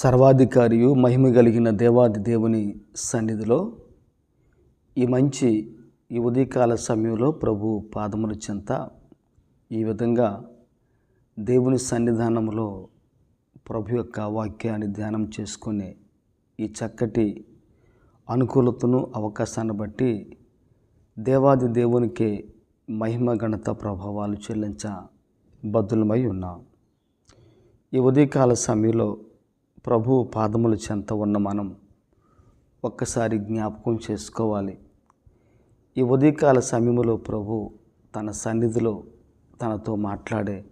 సర్వాధికారియు మహిమ కలిగిన దేవాది దేవుని సన్నిధిలో ఈ మంచి ఈ ఉదయకాల సమయంలో ప్రభు పాదముల చెంత ఈ విధంగా దేవుని సన్నిధానంలో ప్రభు యొక్క వాక్యాన్ని ధ్యానం చేసుకునే ఈ చక్కటి అనుకూలతను అవకాశాన్ని బట్టి దేవాది దేవునికి మహిమ ఘనత ప్రభావాలు చెల్లించ బద్దులమై ఉన్నాం. ఈ ఉదయకాల సమయంలో ప్రభు పాదముల చెంత ఉన్న మనం ఒక్కసారి జ్ఞాపకం చేసుకోవాలి. ఈ ఉదయకాల సమయంలో ప్రభు తన సన్నిధిలో తనతో మాట్లాడే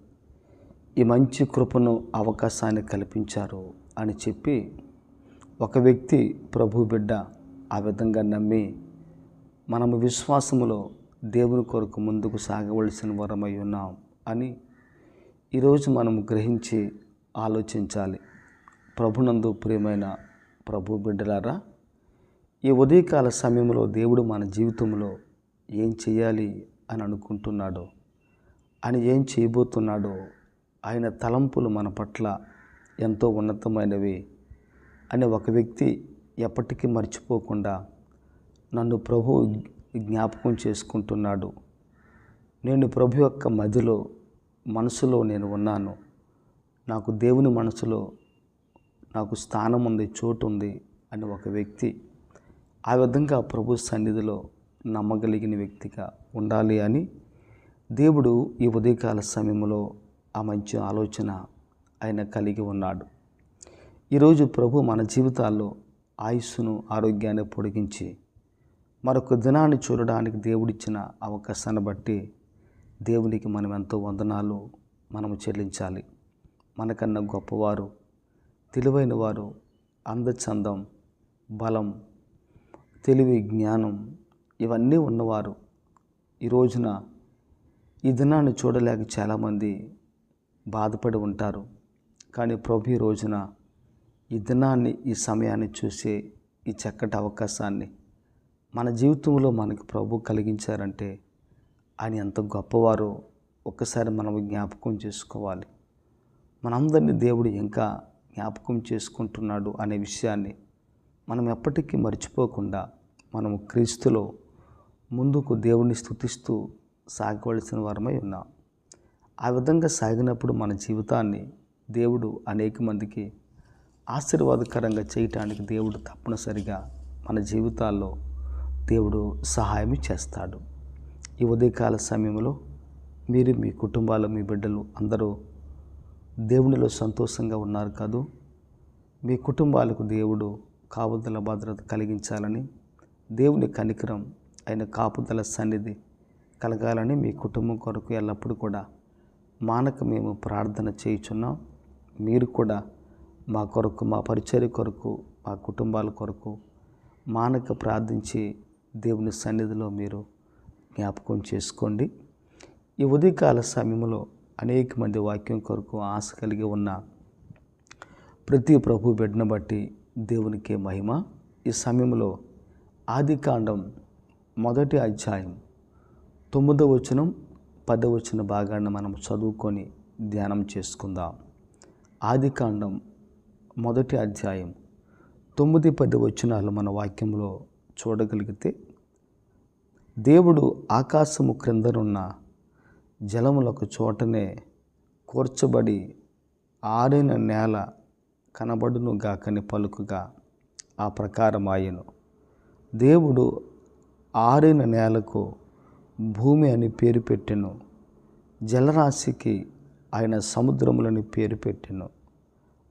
ఈ మంచి కృపను అవకాశాన్ని కల్పించారు అని చెప్పి ఒక వ్యక్తి ప్రభు బిడ్డ ఆ విధంగా నమ్మి మనము విశ్వాసములో దేవుని కొరకు ముందుకు సాగవలసిన వరమై ఉన్నాం అని ఈరోజు మనం గ్రహించి ఆలోచించాలి. ప్రభునందు ప్రియమైన ప్రభు బిడ్డలారా ఈ ఉదయకాల సమయంలో దేవుడు మన జీవితంలో ఏం చేయాలి అని అనుకుంటున్నాడో ఆయన ఏం చేయబోతున్నాడో ఆయన తలంపులు మన పట్ల ఎంతో ఉన్నతమైనవి అని ఒక వ్యక్తి ఎప్పటికీ మర్చిపోకుండా నన్ను ప్రభు జ్ఞాపకం చేసుకుంటున్నాడు. నేను ప్రభు యొక్క మదిలో మనసులో నేను ఉన్నాను. నాకు దేవుని మనసులో నాకు స్థానం ఉంది చోటు ఉంది అని ఒక వ్యక్తి ఆ విధంగా ప్రభు సన్నిధిలో నమ్మగలిగిన వ్యక్తిగా ఉండాలి అని దేవుడు ఈ ఉదయకాల సమయంలో ఆ మంచి ఆలోచన ఆయన కలిగి ఉన్నాడు. ఈరోజు ప్రభు మన జీవితాల్లో ఆయుస్సును ఆరోగ్యాన్ని పొడిగించి మరొక దినాన్ని చూడడానికి దేవుడిచ్చిన అవకాశాన్ని బట్టి దేవునికి మనం ఎంతో వందనాలు మనము చెల్లించాలి. మనకన్నా గొప్పవారు తెలివైన వారు అందచందం బలం తెలివి జ్ఞానం ఇవన్నీ ఉన్నవారు. ఈ రోజున ఈ దినాన్ని చూడలేక చాలామంది బాధపడి ఉంటారు. కానీ ప్రభు ఈ రోజున ఈ దినాన్ని ఈ సమయాన్ని చూసే ఈ చక్కటి అవకాశాన్ని మన జీవితంలో మనకి ప్రభు కలిగించారంటే ఆయన ఎంత గొప్పవారో ఒక్కసారి మనం జ్ఞాపకం చేసుకోవాలి. మనందరినీ దేవుడు ఇంకా జ్ఞాపకం చేసుకుంటున్నాడు అనే విషయాన్ని మనం ఎప్పటికీ మర్చిపోకుండా మనము క్రీస్తులో ముందుకు దేవుణ్ణి స్థుతిస్తూ సాగవలసిన వారమై ఉన్నాం. ఆ విధంగా సాగినప్పుడు మన జీవితాన్ని దేవుడు అనేక మందికి ఆశీర్వాదకరంగా చేయటానికి దేవుడు తప్పనిసరిగా మన జీవితాల్లో దేవుడు సహాయం చేస్తాడు. ఈ ఉదయకాల సమయంలో మీరు మీ కుటుంబాలు మీ బిడ్డలు అందరూ దేవునిలో సంతోషంగా ఉన్నారు కాదు. మీ కుటుంబాలకు దేవుడు కాపుదల భద్రత కలిగించాలని దేవుని కనికరం ఆయన కాపుదల సన్నిధి కలగాలని మీ కుటుంబం కొరకు ఎల్లప్పుడూ కూడా మానక మేము ప్రార్థన చేయుచున్నాం. మీరు కూడా మా కొరకు మా పరిచర్య కొరకు మా కుటుంబాల కొరకు మానక ప్రార్థించి దేవుని సన్నిధిలో మీరు జ్ఞాపకం చేసుకోండి. ఈ ఉదయకాల సమయంలో అనేక మంది వాక్యం కొరకు ఆశ కలిగి ఉన్న ప్రతి ప్రభు బిడ్డను బట్టి దేవునికే మహిమ. ఈ సమయంలో ఆదికాండం మొదటి అధ్యాయం తొమ్మిదవ వచనం పదవచన భాగాన్ని మనం చదువుకొని ధ్యానం చేసుకుందాం. ఆదికాండం మొదటి అధ్యాయం తొమ్మిది పది వచనాలు మన వాక్యంలో చూడగలిగితే దేవుడు ఆకాశము క్రిందనున్న జలములకు చోటనే కూర్చబడి ఆరిన నేల కనబడును గాకని పలుకుగా ఆ ప్రకారం ఆయను దేవుడు ఆరిన నేలకు భూమి అని పేరు పెట్టెను. జలరాశికి ఆయన సముద్రములని పేరు పెట్టెను.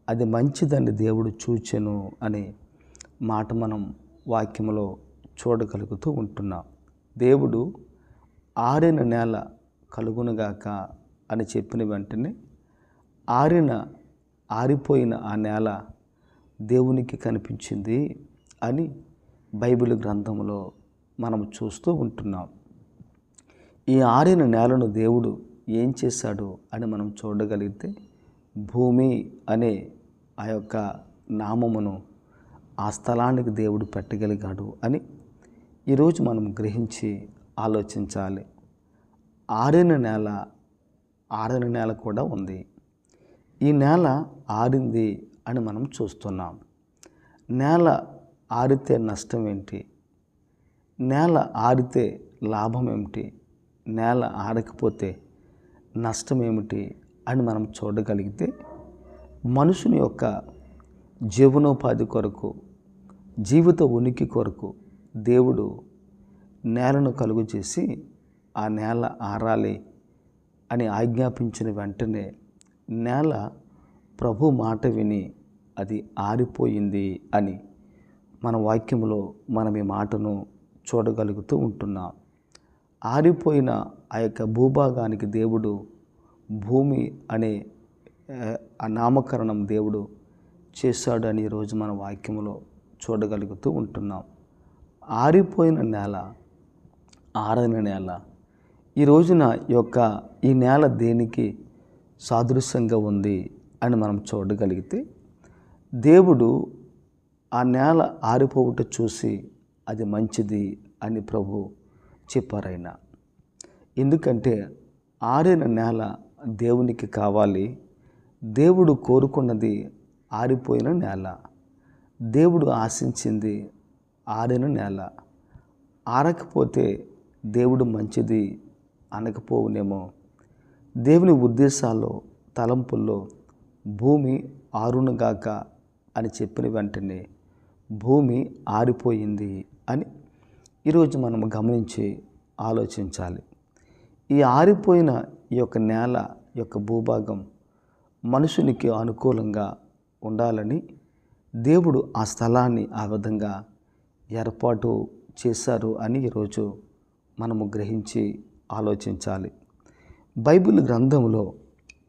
అది మంచిదని దేవుడు చూచెను అనే మాట మనం వాక్యంలో చూడగలుగుతూ ఉంటున్నాం. దేవుడు ఆరిన నేల కలుగునుగాక అని చెప్పిన వెంటనే ఆరిన ఆరిపోయిన ఆ నేల దేవునికి కనిపించింది అని బైబిల్ గ్రంథంలో మనం చూస్తూ ఉంటున్నాం. ఈ ఆరిన నేలను దేవుడు ఏం చేశాడు అని మనం చూడగలిగితే భూమి అనే ఆ యొక్క నామమును ఆ స్థలానికి దేవుడు పెట్టగలిగాడు అని ఈరోజు మనం గ్రహించి ఆలోచించాలి. ఆరిన నేల ఆరిన నేల కూడా ఉంది. ఈ నేల ఆరింది అని మనం చూస్తున్నాం. నేల ఆరితే నష్టం ఏంటి? నేల ఆరితే లాభం ఏమిటి? నేల ఆరకపోతే నష్టం ఏమిటి అని మనం చూడగలిగితే మనుషుని యొక్క జీవనోపాధి కొరకు జీవిత ఉనికి కొరకు దేవుడు నేలను కలుగు చేసి ఆ నేల ఆరాలి అని ఆజ్ఞాపించిన వెంటనే నేల ప్రభు మాట విని అది ఆరిపోయింది అని మన వాక్యంలో మనం ఈ మాటను చూడగలుగుతూ ఉంటున్నాం. ఆరిపోయిన ఆ యొక్క భూభాగానికి దేవుడు భూమి అనే ఆ, నామకరణం దేవుడు చేశాడు అని ఈరోజు మన వాక్యంలో చూడగలుగుతూ ఉంటున్నాం. ఆరిపోయిన నేల ఆరని నేల ఈ రోజున యొక్క ఈ నేల దేనికి సాదృశ్యంగా ఉంది అని మనం చూడగలిగితే దేవుడు ఆ నేల ఆరిపోవుట చూసి అది మంచిది అని ప్రభు చెప్పారాయన. ఎందుకంటే ఆరిన నేల దేవునికి కావాలి దేవుడు కోరుకున్నది ఆరిపోయిన నేల దేవుడు ఆశించింది ఆరిన నేల ఆరకపోతే దేవుడు మంచిది అనకపోవునేమో. దేవుని ఉద్దేశాల్లో తలంపుల్లో భూమి ఆరునుగాక అని చెప్పిన వెంటనే భూమి ఆరిపోయింది అని ఈరోజు మనం గమనించి ఆలోచించాలి. ఈ ఆరిపోయిన ఈ యొక్క నేల యొక్క భూభాగం మనుషునికి అనుకూలంగా ఉండాలని దేవుడు ఆ స్థలాన్ని ఆ విధంగా ఏర్పాటు చేశారు అని ఈరోజు మనము గ్రహించి ఆలోచించాలి. బైబిల్ గ్రంథంలో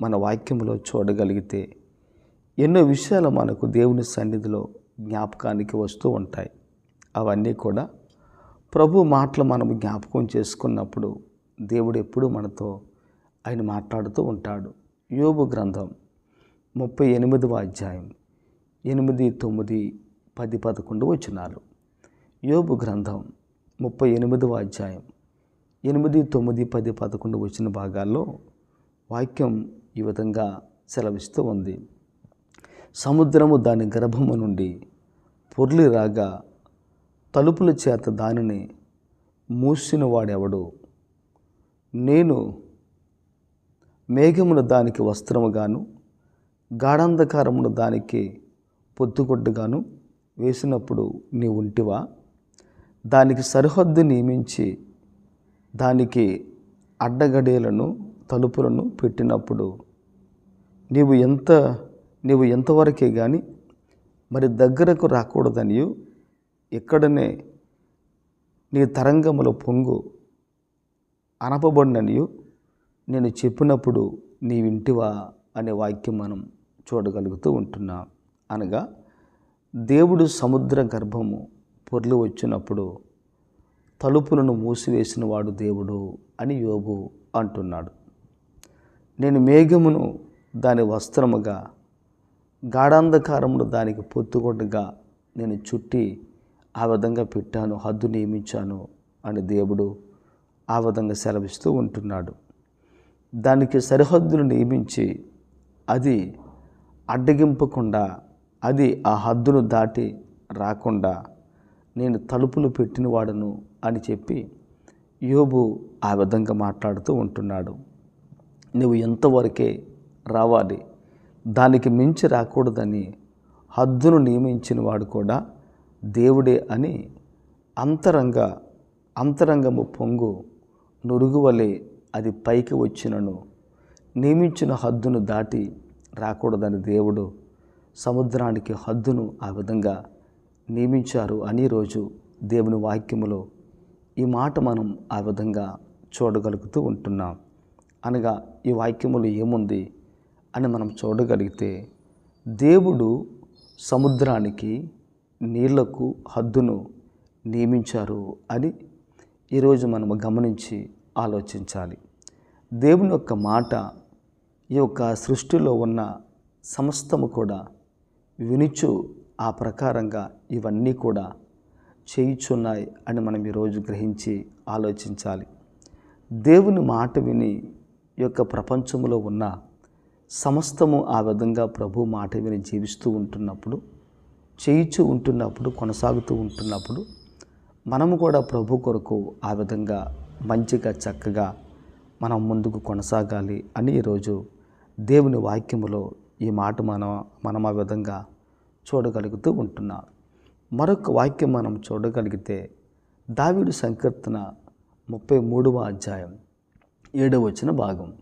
మన వాక్యంలో చూడగలిగితే ఎన్నో విషయాలు మనకు దేవుని సన్నిధిలో జ్ఞాపకానికి వస్తూ ఉంటాయి. అవన్నీ కూడా ప్రభు మాటలు మనం జ్ఞాపకం చేసుకున్నప్పుడు దేవుడు ఎప్పుడూ మనతో ఆయన మాట్లాడుతూ ఉంటాడు. యోబు గ్రంథం ముప్పై ఎనిమిదవ అధ్యాయం ఎనిమిది తొమ్మిది పది పదకొండు వచనాలు. యోబు గ్రంథం ముప్పై ఎనిమిదవ అధ్యాయం ఎనిమిది తొమ్మిది పది పదకొండు వచ్చిన భాగాల్లో వాక్యం ఈ విధంగా సెలవిస్తూ ఉంది. సముద్రము దాని గర్భము నుండి పొర్లి రాగా తలుపుల చేత దానిని మూసిన వాడెవడు? నేను మేఘమును దానికి వస్త్రముగాను గాఢాంధకారమును దానికి పొద్దుగొడ్డుగాను వేసినప్పుడు నీ ఉంటివా? దానికి సరిహద్దు నియమించి దానికి అడ్డగడేలను తలుపులను పెట్టినప్పుడు నీవు ఎంత నీవు ఎంతవరకే కానీ మరి దగ్గరకు రాకూడదనియు ఇక్కడనే నీ తరంగముల పొంగు అనపబడిననియు నేను చెప్పినప్పుడు నీ వింటివా అనే వాక్యం మనం చూడగలుగుతూ ఉంటున్నాం. అనగా దేవుడు సముద్ర గర్భము పొర్లి వచ్చినప్పుడు తలుపులను మూసివేసిన వాడు దేవుడు అని యోబు అంటున్నాడు. నేను మేఘమును దాని వస్త్రముగా గాఢాంధకారమును దానికి పొత్తుకొడ్డుగా నేను చుట్టి ఆ విధంగా పెట్టాను హద్దు నియమించాను అని దేవుడు ఆ విధంగా సెలవిస్తూ ఉంటున్నాడు. దానికి సరిహద్దును నియమించి అది అడ్డగింపకుండా అది ఆ హద్దును దాటి రాకుండా నేను తలుపులు పెట్టిన వాడను అని చెప్పి యోబు ఆ విధంగా మాట్లాడుతూ ఉంటున్నాడు. నువ్వు ఎంతవరకే రావాలి? దానికి మించి రాకూడదని హద్దును నియమించిన వాడు కూడా దేవుడే అని అంతరంగ అంతరంగము పొంగు నురుగువలే అది పైకి వచ్చినను. నియమించిన హద్దును దాటి రాకూడదని దేవుడు సముద్రానికి హద్దును ఆ విధంగా నియమించారు. అని రోజు దేవుని వాక్యములో ఈ మాట మనం ఆ విధంగా చూడగలుగుతూ ఉంటున్నాం. అనగా ఈ వాక్యములో ఏముంది అని మనం చూడగలిగితే దేవుడు సముద్రానికి నీళ్ళకు హద్దును నియమించారు అని ఈరోజు మనము గమనించి ఆలోచించాలి. దేవుని యొక్క మాట ఈ యొక్క సృష్టిలో ఉన్న సమస్తము కూడా వినుచు ఆ ప్రకారంగా ఇవన్నీ కూడా చేయుచున్నాయి అని మనం ఈరోజు గ్రహించి ఆలోచించాలి. దేవుని మాట విని యొక్క ప్రపంచంలో ఉన్న సమస్తము ఆ విధంగా ప్రభు మాట విని జీవిస్తూ ఉంటున్నప్పుడు చేయిచూ ఉంటున్నప్పుడు కొనసాగుతూ ఉంటున్నప్పుడు మనము కూడా ప్రభు కొరకు ఆ విధంగా మంచిగా చక్కగా మనం ముందుకు కొనసాగాలి అని ఈరోజు దేవుని వాక్యములో ఈ మాట మనం మనం ఆ విధంగా చూడగలుగుతూ ఉంటున్నాం. మరొక వాక్యం మనం చూడగలిగితే దావిడు సంకీర్తన ముప్పై మూడవ అధ్యాయం ఏడవ వచ్చిన భాగం.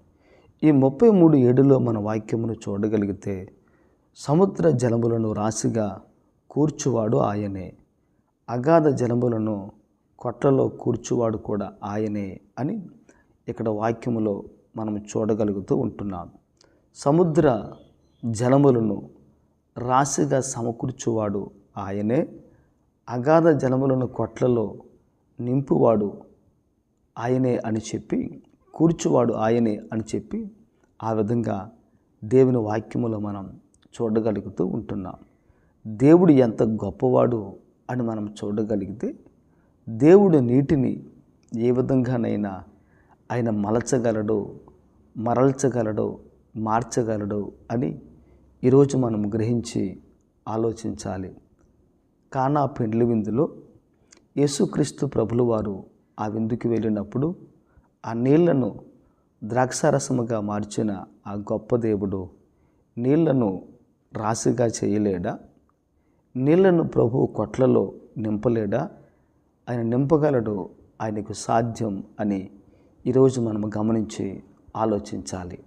ఈ ముప్పై మూడు ఏడులో మన వాక్యమును చూడగలిగితే సముద్ర జలములను రాశిగా కూర్చువాడు ఆయనే. అగాధ జలములను కొట్లలో కూర్చువాడు కూడా ఆయనే అని ఇక్కడ వాక్యములో మనం చూడగలుగుతూ ఉంటున్నాం. సముద్ర జలములను రాశిగా సమకూర్చువాడు ఆయనే అగాధ జలములను కొట్లలో నింపువాడు ఆయనే అని చెప్పి కూర్చువాడు ఆయనే అని చెప్పి ఆ విధంగా దేవుని వాక్యములో మనం చూడగలుగుతూ ఉంటున్నాం. దేవుడు ఎంత గొప్పవాడు అని మనం చూడగలిగితే దేవుడు నీటిని ఏ విధంగానైనా ఆయన మలచగలడు మరల్చగలడు మార్చగలడు అని ఈరోజు మనం గ్రహించి ఆలోచించాలి. కానా పెండ్లి విందులో యేసుక్రీస్తు ప్రభులు వారు ఆ విందుకి వెళ్ళినప్పుడు ఆ నీళ్ళను ద్రాక్షారసముగా మార్చిన ఆ గొప్ప దేవుడు నీళ్ళను రాశిగా చేయలేడా? నీళ్ళను ప్రభు కొట్లలో నింపలేడా? ఆయన నింపగలడు ఆయనకు సాధ్యం అని ఈరోజు మనం గమనించి ఆలోచించాలి.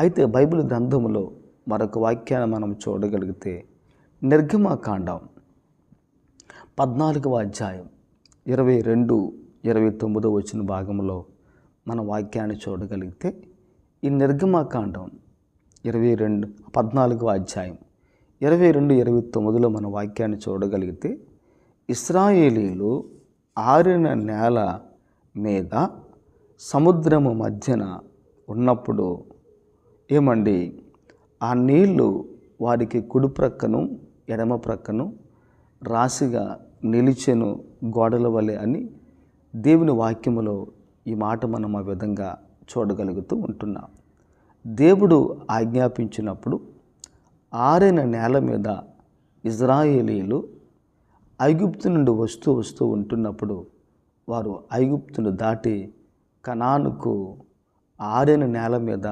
అయితే బైబిల్ గ్రంథములో మరొక వాక్యాన్ని మనం చూడగలిగితే నిర్గమాకాండం పద్నాలుగవ అధ్యాయం ఇరవై రెండు ఇరవై తొమ్మిదో వచ్చిన భాగంలో మన వాక్యాన్ని చూడగలిగితే ఈ నిర్గమాకాండం ఇరవై రెండు పద్నాలుగవ అధ్యాయం ఇరవై రెండు ఇరవై తొమ్మిదిలో మన వాక్యాన్ని చూడగలిగితే ఇస్రాయేలీలు ఆరిన నేల మీద సముద్రము మధ్యన ఉన్నప్పుడు ఏమండి? ఆ నీళ్ళు వారికి కుడి ప్రక్కను ఎడమ ప్రక్కను రాశిగా నిలిచెను గోడల వలె అని దేవుని వాక్యములో ఈ మాట మనం ఆ విధంగా చూడగలుగుతూ ఉంటున్నాం. దేవుడు ఆజ్ఞాపించినప్పుడు ఆరిన నేల మీద ఇజ్రాయేలీలు ఐగుప్తు నుండి వస్తూ వస్తూ ఉంటున్నప్పుడు వారు ఐగుప్తును దాటి కనానుకు ఆరిన నేల మీద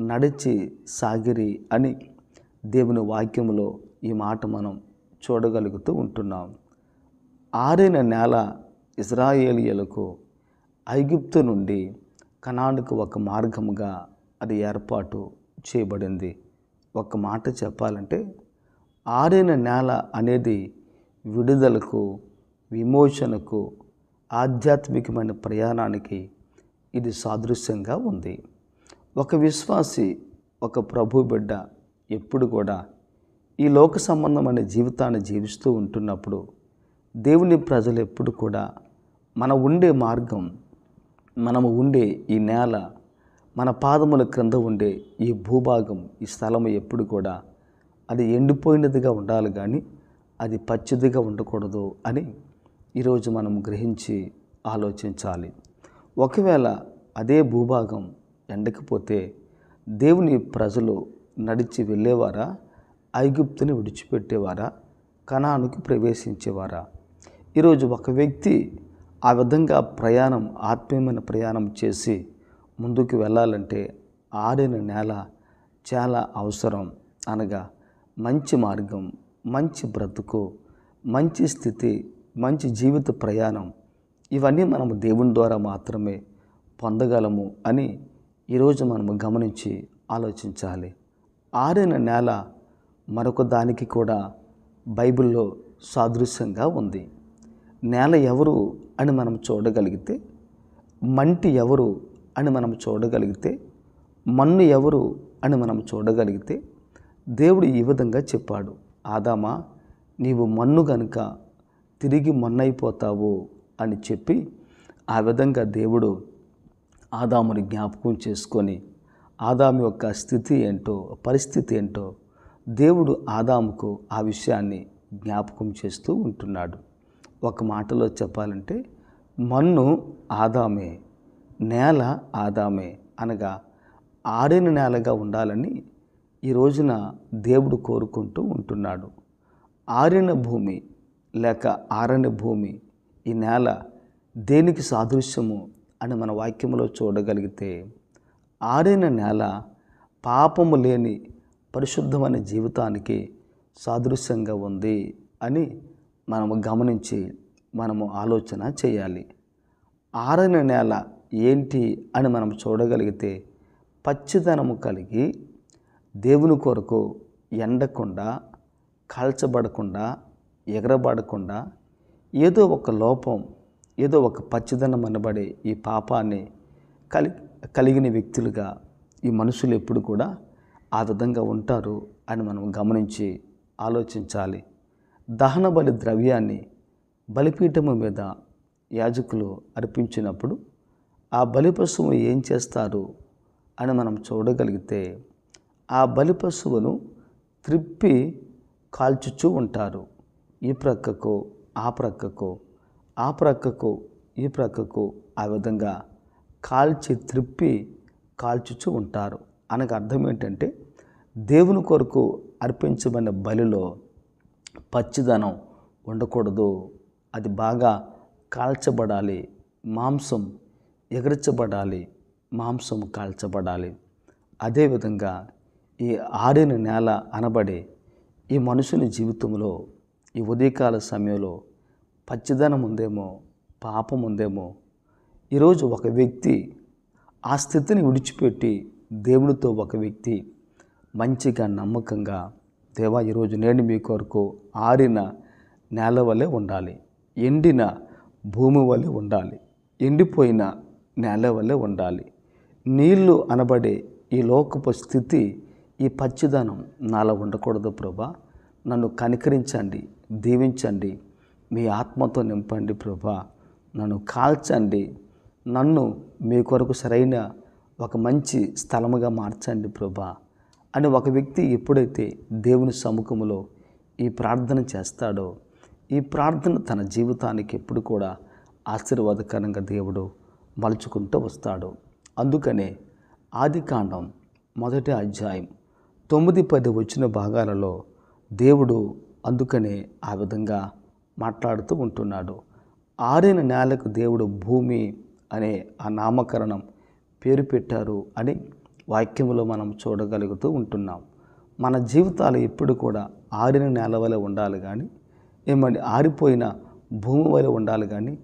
నడిచి సాగిరి అని దేవుని వాక్యంలో ఈ మాట మనం చూడగలుగుతూ ఉంటున్నాం. ఆరిన నేల ఇజ్రాయేలియలకు ఐగుప్తు నుండి కణానికి ఒక మార్గముగా అది ఏర్పాటు చేయబడింది. ఒక మాట చెప్పాలంటే ఆరిన నేల అనేది విడుదలకు విమోచనకు ఆధ్యాత్మికమైన ప్రయాణానికి ఇది సాదృశ్యంగా ఉంది. ఒక విశ్వాసి ఒక ప్రభు బిడ్డ ఎప్పుడు కూడా ఈ లోక సంబంధమైన జీవితాన్ని జీవిస్తూ ఉంటున్నప్పుడు దేవుని ప్రజలు ఎప్పుడు కూడా మన ఉండే మార్గం మనము ఉండే ఈ నేల మన పాదముల క్రింద ఉండే ఈ భూభాగం ఈ స్థలము ఎప్పుడు కూడా అది ఎండిపోయినదిగా ఉండాలి కానీ అది పచ్చిదిగా ఉండకూడదు అని ఈరోజు మనం గ్రహించి ఆలోచించాలి. ఒకవేళ అదే భూభాగం ఎండకపోతే దేవుని ప్రజలు నడిచి వెళ్ళేవారా? ఐగుప్తుని విడిచిపెట్టేవారా? కణానికి ప్రవేశించేవారా? ఈరోజు ఒక వ్యక్తి ఆ విధంగా ప్రయాణం ఆత్మీయమైన ప్రయాణం చేసి ముందుకు వెళ్ళాలంటే ఆడిన నేల చాలా అవసరం అనగా మంచి మార్గం మంచి బ్రతుకు మంచి స్థితి మంచి జీవిత ప్రయాణం ఇవన్నీ మనము దేవుని ద్వారా మాత్రమే పొందగలము అని ఈరోజు మనము గమనించి ఆలోచించాలి. ఆరిన నేల మరొక దానికి కూడా బైబిల్లో సాదృశ్యంగా ఉంది. నేల ఎవరు అని మనం చూడగలిగితే మంటి ఎవరు అని మనం చూడగలిగితే మన్ను ఎవరు అని మనం చూడగలిగితే దేవుడు ఈ విధంగా చెప్పాడు. ఆదామా నీవు మన్ను గనుక తిరిగి మొన్నైపోతావు అని చెప్పి ఆ విధంగా దేవుడు ఆదాముని జ్ఞాపకం చేసుకొని ఆదాము యొక్క స్థితి ఏంటో పరిస్థితి ఏంటో దేవుడు ఆదాముకు ఆ విషయాన్ని జ్ఞాపకం చేస్తూ ఉంటున్నాడు. ఒక మాటలో చెప్పాలంటే మన్ను ఆదామే నేల ఆదామే అనగా ఆరిన నేలగా ఉండాలని ఈ రోజున దేవుడు కోరుకుంటూ ఉంటున్నాడు. ఆరిన భూమి లేక ఆరని భూమి ఈ నేల దేనికి సాదృశ్యము అని మన వాక్యంలో చూడగలిగితే ఆరిన నేల పాపము లేని పరిశుద్ధమైన జీవితానికి సాదృశ్యంగా ఉంది అని మనము గమనించి మనము ఆలోచన చేయాలి. ఆరని నేల ఏంటి అని మనం చూడగలిగితే పచ్చిదనము కలిగి దేవుని కొరకు ఎండకుండా కాల్చబడకుండా ఎగరబడకుండా ఏదో ఒక లోపం ఏదో ఒక పచ్చిదనం అనబడే ఈ పాపాన్ని కలి కలిగిన వ్యక్తులుగా ఈ మనుషులు ఎప్పుడు కూడా ఆ విధంగా ఉంటారు అని మనం గమనించి ఆలోచించాలి. దహన బలి ద్రవ్యాన్ని బలిపీఠము మీద యాజకులు అర్పించినప్పుడు ఆ బలి పశువు ఏం చేస్తారు అని మనం చూడగలిగితే ఆ బలి పశువును త్రిప్పి కాల్చుచూ ఉంటారు. ఈ ప్రక్కకు ఆ ప్రక్కకు ఆ ప్రక్కకు ఈ ప్రక్కకు ఆ విధంగా కాల్చి త్రిప్పి కాల్చుచూ ఉంటారు. అనగా అర్థం ఏంటంటే దేవుని కొరకు అర్పించబడిన బలిలో పచ్చిదనం ఉండకూడదు. అది బాగా కాల్చబడాలి. మాంసం ఎగరచబడాలి. మాంసం కాల్చబడాలి. అదేవిధంగా ఈ ఆరిన నేల అనబడే ఈ మనుషుని జీవితంలో ఈ ఉదయకాల సమయంలో పచ్చిదనం ఉందేమో పాపం ఉందేమో ఈరోజు ఒక వ్యక్తి ఆ స్థితిని విడిచిపెట్టి దేవునితో ఒక వ్యక్తి మంచిగా నమ్మకంగా దేవా ఈరోజు నేను మీ కొరకు ఆరిన నేల వలె ఉండాలి. ఎండిన భూమి వలె ఉండాలి. ఎండిపోయిన నేల వలె ఉండాలి. నీళ్ళు అనబడే ఈ లోకపు స్థితి ఈ పచ్చిదనం నాలో ఉండకూడదు ప్రభా. నన్ను కనికరించండి దీవించండి. మీ ఆత్మతో నింపండి ప్రభా. నన్ను కాల్చండి. నన్ను మీ కొరకు సరైన ఒక మంచి స్థలముగా మార్చండి ప్రభా. అని ఒక వ్యక్తి ఎప్పుడైతే దేవుని సముఖంలో ఈ ప్రార్థన చేస్తాడో ఈ ప్రార్థన తన జీవితానికి ఎప్పుడు కూడా ఆశీర్వాదకరంగా దేవుడు మలుచుకుంటూ వస్తాడు. అందుకనే ఆదికాండం మొదటి అధ్యాయం తొమ్మిది పది వచ్చిన భాగాలలో దేవుడు అందుకనే ఆ విధంగా మాట్లాడుతూ ఉంటున్నాడు. ఆరిన నేలకు దేవుడు భూమి అనే ఆ నామకరణం పేరు పెట్టారు అని వాక్యంలో మనం చూడగలుగుతూ ఉంటున్నాం. మన జీవితాలు ఎప్పుడు కూడా ఆరిన నేల వలె ఉండాలి కానీ ఏమండి ఆరిపోయిన భూమి వలె ఉండాలి కానీ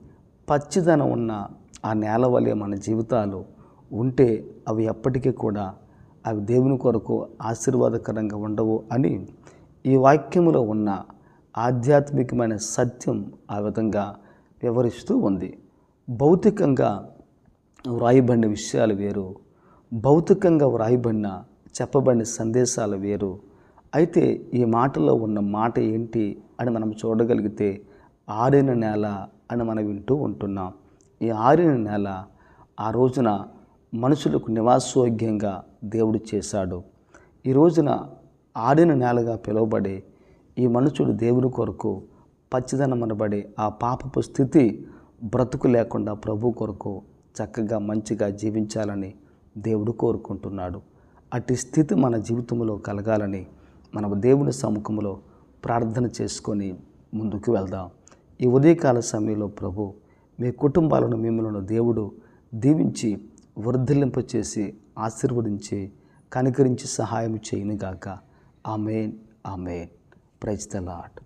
పచ్చిదనం ఉన్న ఆ నేల వలె మన జీవితాలు ఉంటే అవి ఎప్పటికీ కూడా అవి దేవుని కొరకు ఆశీర్వాదకరంగా ఉండవు అని ఈ వాక్యములో ఉన్న ఆధ్యాత్మికమైన సత్యం ఆ విధంగా వివరిస్తూ ఉంది. భౌతికంగా వ్రాయబడిన విషయాలు వేరు భౌతికంగా వ్రాయబడిన చెప్పబడిన సందేశాలు వేరు. అయితే ఈ మాటలో ఉన్న మాట ఏంటి అని మనం చూడగలిగితే ఆరిన నేల అని మనం వింటూ ఉంటున్నాం. ఈ ఆరిన నేల ఆ రోజున మనుషులకు నివాసయోగ్యంగా దేవుడు చేశాడు. ఈ రోజున ఆడిన నేలగా పిలువబడే ఈ మనుషుడు దేవుని కొరకు పచ్చిదనమనబడే ఆ పాపపు స్థితి బ్రతుకు లేకుండా ప్రభు కొరకు చక్కగా మంచిగా జీవించాలని దేవుడు కోరుకుంటున్నాడు. అటు స్థితి మన జీవితంలో కలగాలని మనం దేవుని సముఖంలో ప్రార్థన చేసుకొని ముందుకు వెళ్దాం. ఈ ఉదయకాల సమయంలో ప్రభు మీ కుటుంబాలను మిమ్మల్ని దేవుడు దీవించి చేసి ఆశీర్వదించి కనికరించి సహాయం చేయనుగాక. Amen amen. Praise the Lord